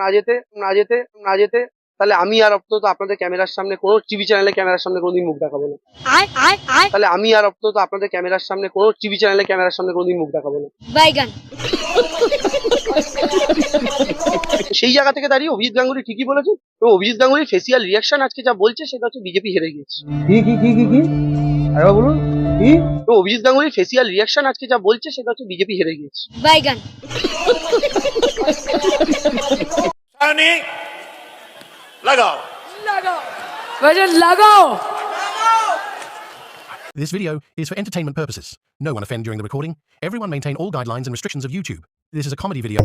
না যেতে না যেতে না যেতে তাহলে আমি আর অন্তত আপনাদের ক্যামেরার সামনে কোনো টিভি চ্যানেলে ক্যামেরার সামনে কোনোদিন মুখ দেখাবো না। তাহলে আমি আর অন্তত আপনাদের ক্যামেরার সামনে কোনো টিভি চ্যানেলে ক্যামেরার সামনে কোনোদিন মুখ দেখাবো না. সেই জায়গা থেকে দাঁড়িয়ে অভিজিৎ গাঙ্গুলি ঠিকই বলেছেন এবং অভিজিৎ গাঙ্গুলির ফেসিয়াল রিয়াকশন আজকে যা বলছে সেটা হচ্ছে বিজেপি হেরে গিয়েছে। কি কি কি কি কি? বলুন কি? এবং অভিজিৎ গাঙ্গুলির ফেসিয়াল রিয়াকশন আজকে যা বলছে সেটা হচ্ছে বিজেপি হেরে গিয়েছে। Baigan. सानी लगाओ वजन लगाओ This video is for entertainment purposes. No one offend during the recording. Everyone maintain all guidelines and restrictions of YouTube. This is a comedy video.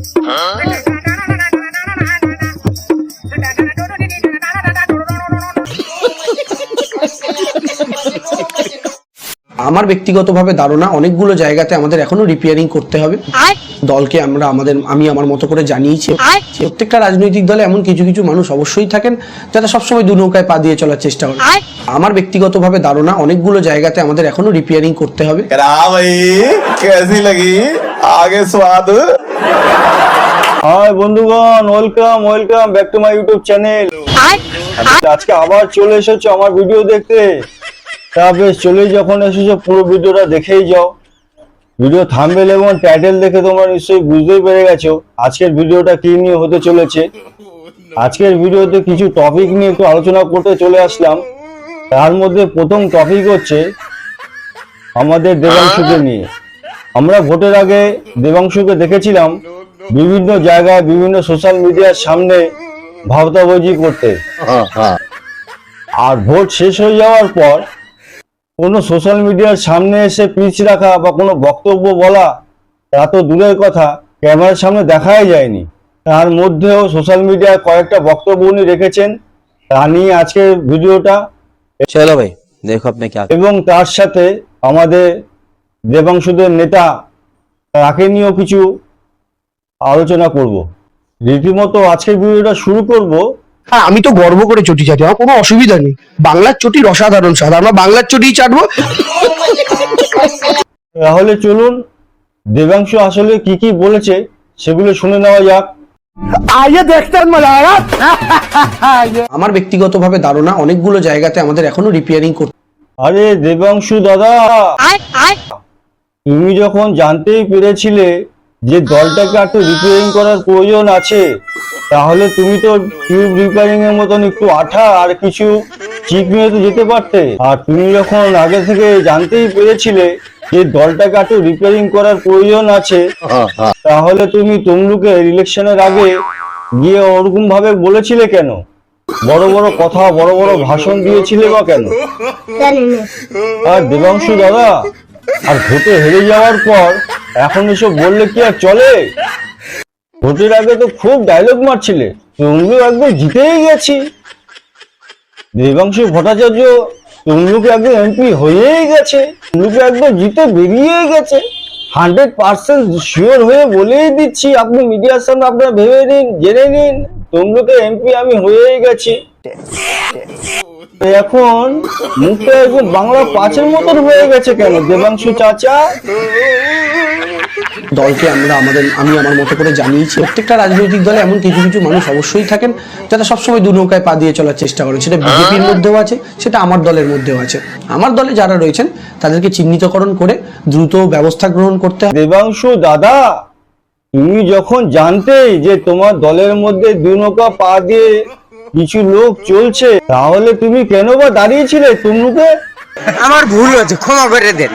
আমার ব্যক্তিগতভাবে ধারণা অনেকগুলো জায়গাতে আমাদের এখনো রিপেয়ারিং করতে হবে I, দলকে আমরা আমাদের আমি আমার মতো করে জানিয়েছি। প্রত্যেকটা রাজনৈতিক দলে এমন কিছু কিছু মানুষ অবশ্যই থাকেন যারা সবসময় দু নৌকায় পা দিয়ে চলার চেষ্টা করে। আমার ব্যক্তিগতভাবে ধারণা অনেকগুলো জায়গাতে আমাদের এখনও রিপেয়ারিং করতে হবে। আগে স্বাদ হাই বন্ধুগণ welcome welcome back to my YouTube channel আজকে আবার চলে এসেছ আমার ভিডিও দেখতে। তা বেশ চলে যখন এসেছ পুরো ভিডিওটা দেখেই যাও। ভিডিও থাম্বেল এবং টাইটেল দেখে তোমরা নিশ্চয়ই বুঝতেই পেরে গেছো আজকের ভিডিওটা কি নিয়ে হতে চলেছে। আজকের ভিডিওতে কিছু টপিক নিয়ে একটু আলোচনা করতে চলে আসলাম। তার মধ্যে প্রথম টপিক হচ্ছে আমাদের দেবাংশুকে নিয়ে। আমরা ভোটের আগে দেবাংশুকে দেখেছিলাম বিভিন্ন জায়গায় বিভিন্ন সোশ্যাল মিডিয়ার সামনে ভাবতাবাজি করতে। আর ভোট শেষ হয়ে যাওয়ার পর কোনো সোশ্যাল মিডিয়ার সামনে এসে পিচ রাখা বা কোনো বক্তব্য বলা তা তো দূরের কথা। ক্যামেরার সামনে দেখাই যায়নি। তার মধ্যেও সোশ্যাল মিডিয়ায় কয়েকটা বক্তব্য উনি রেখেছেন তা নিয়ে আজকের ভিডিওটা। চলো ভাই দেখো আপনি এবং তার সাথে আমাদের দেবাংশুদের নেতা তাকে নিয়েও কিছু আলোচনা করব। রীতিমতো আজকের ভিডিওটা শুরু করব। হ্যাঁ আমি তো গর্ব করে চটি চাটি আমার কোনো অসুবিধা নেই। বাংলার চটির অসাধারণ স্বাদ আমরা বাংলার চটিই চাটবো। তাহলে চলুন দেবাংশু আসলে কি কি বলেছে সেগুলো শুনে নেওয়া যাক। আমার ব্যক্তিগতভাবে ধারণা অনেকগুলো জায়গাতে আমাদের এখনও রিপেয়ারিং করতে আরে দেবাংশু দাদা তুমি যখন জানতেই পেরেছিলে যে দলটাকে একটু রিপেয়ারিং করার প্রয়োজন আছে তাহলে তুমি তো টিউব রিপেয়ারিং এর মতন একটু আঠা আর কিছু চিপ নিয়ে তো যেতে পারতে। আর তুমি যখন আগে থেকে জানতেই পেরেছিলে যে দলটাকে একটু রিপেয়ারিং করার প্রয়োজন আছে তাহলে তুমি তমলুকে ইলেকশনের আগে গিয়ে ওরকম ভাবে বলেছিলে কেন? বড় বড় কথা বড় বড় ভাষণ দিয়েছিলে বা কেন? আর দেবাংশু দাদা আর ভোটে হেরে যাওয়ার পর এখন এসব বললে কি আর চলে? ভোটের আগে তো খুব ডায়লগ মারছিলে তমলু একদম জিতেই গেছি। দেবাংশু ভট্টাচার্য তমলুকে একদম এমপি হয়েই গেছে তমলুকে একদম জিতে বেরিয়েই গেছে। হান্ড্রেড পার্সেন্ট শিওর হয়ে বলেই দিচ্ছি, আপনি মিডিয়ার সামনে আপনারা ভেবে নিন, জেনে নিন তমলুকে এমপি আমি হয়েই গেছি। এখন মুখটা একদম বাংলা পাঁচের মতন হয়ে গেছে কেন দেবাংশু চাচা? দলকে আমরা আমাদের আমি আমার মতো করে জানিয়েছি। প্রত্যেকটা রাজনৈতিক দলে এমন কিছু কিছু মানুষ অবশ্যই থাকেন যারা সবসময় দু নৌকায় পা দিয়ে চলার চেষ্টা করেন। সেটা বিজেপির মধ্যেও আছে সেটা আমার দলের মধ্যেও আছে। আমার দলে যারা রয়েছেন তাদেরকে চিহ্নিতকরণ করে দ্রুত ব্যবস্থা গ্রহণ করতে হবে। দেবাংশু দাদা তুমি যখন জানতে যে তোমার দলের মধ্যে দু নৌকা পা দিয়ে কিছু লোক চলছে তাহলে তুমি কেন বা দাঁড়িয়েছিলে তমলুকে আমার ভুল হয়েছে ক্ষমা করে দেন।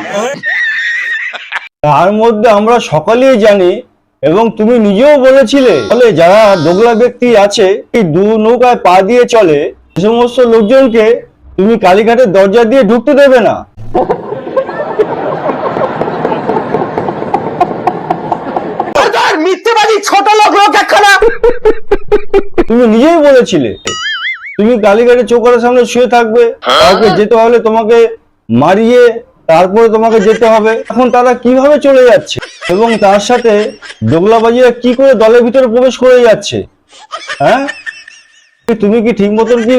তার মধ্যে আমরা সকলেই জানি এবং তুমি নিজেও বলেছিলে ফলে যারা দোগলা ব্যক্তি আছে এই দু নৌকায় পা দিয়ে চলে সে সমস্ত লোকজনকে তুমি কালীঘাটের দরজা দিয়ে ঢুকতে দেবে না মিথ্যেবাদী ছোট লোক লোক একখানা তুমি নিজেই বলেছিলে, তুমি কালীঘাটের চৌকারের সামনে শুয়ে থাকবে, কাউকে যেতে হলে তোমাকে মারিয়ে তারপরে তোমাকে যেতে হবে। এখন তারা কীভাবে চলে যাচ্ছে? এবং তার সাথে দোগলাবাজিরা কি করে দলের ভিতরে প্রবেশ করে যাচ্ছে? হ্যাঁ? তুমি কি ঠিক মতন কি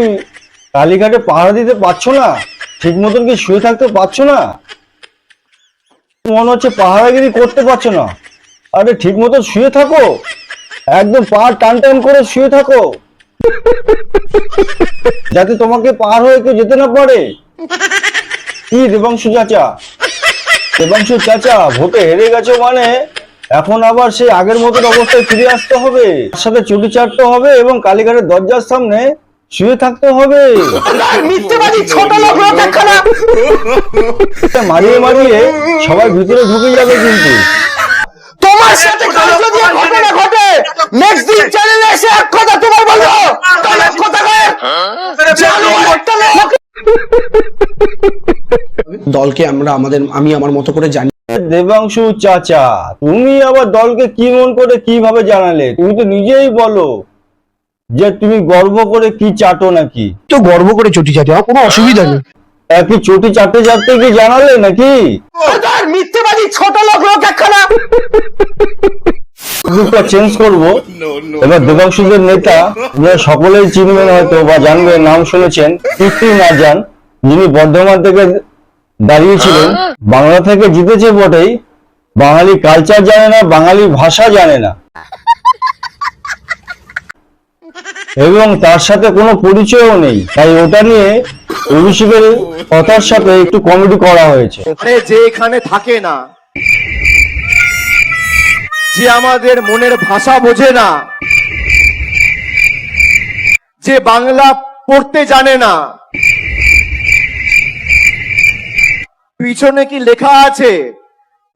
কালীঘাটে পাহারা দিতে পারছ না? ঠিক মতন কি শুয়ে থাকতে পারছ না? মনে হচ্ছে পাহারাগিরি করতে পারছ না। আরে ঠিক মতো শুয়ে থাকো। একদম পা টান টান করে শুয়ে থাকো। যাতে তোমাকে পার হয়ে কেউ যেতে না পারে। কি দেবাংশু চাচা? দেবাংশু চাচা ভোটে হেরে গেছো মানে? এখন আবার সেই আগের মতন অবস্থায় ফিরে আসতে হবে। তার সাথে চুটি চাটতে হবে এবং কালীঘাটের দরজার সামনে শুয়ে থাকতে হবে। মারিয়ে মারিয়ে সবাই ভিতরে ঢুকে যাবে কিন্তু। তোমার সাথে কারও যদি এক ঘটনা ঘটে। নেক্সট দিন চ্যানেলে এসে এক কথা তোমার বলব। এক কথা। দলকে আমরা আমাদের আমি আমার মতো করে জানি। দেবাংশু চাচা তুমি আবার দলকে কি মন করে কীভাবে জানালে? তুমি তো নিজেই বলো যে তুমি গর্ব করে কি চাটো নাকি? তো গর্ব করে চটি চাটি আমার কোনো অসুবিধা নেই। কি চটি চাটতে চাটতে কি জানালে নাকি? মিথ্যেবাদী ছোট লোক লোক একখানা। গ্রুপটা চেঞ্জ করব। এবার দেবাংশুদের নেতা আপনারা সকলেই চিনবেন হয়তো বা জানবেন নাম শুনেছেন। কীর্তি নাজান যিনি বর্ধমান থেকে দাঁড়িয়েছিলেন বাংলা থেকে জিতেছে বটেই। বাঙালি কালচার জানে না বাঙালি ভাষা জানে না। এবং তার সাথে কোনো পরিচয়ও নেই। তাই ওটা নিয়ে অভিষেকের কথার সাথে একটু কমেডি করা হয়েছে। যে এখানে থাকে না, যে আমাদের মনের ভাষা বোঝে না, যে বাংলা পড়তে জানে না, পিছনে কি লেখা আছে?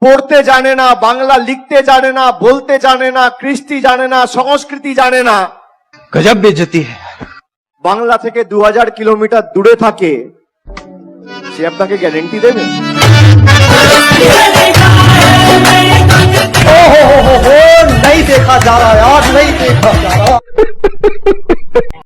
পড়তে জানে না, বাংলা লিখতে জানে না, বলতে জানে না, কৃষ্টি জানে না, সংস্কৃতি জানে না। गजब बेइज्जती है বাংলা থেকে দু হাজার কিলোমিটার দূরে থাকে সে আপনাকে গ্যারেন্টি দেবে नहीं देखा जा रहा यार नहीं देखा जा रहा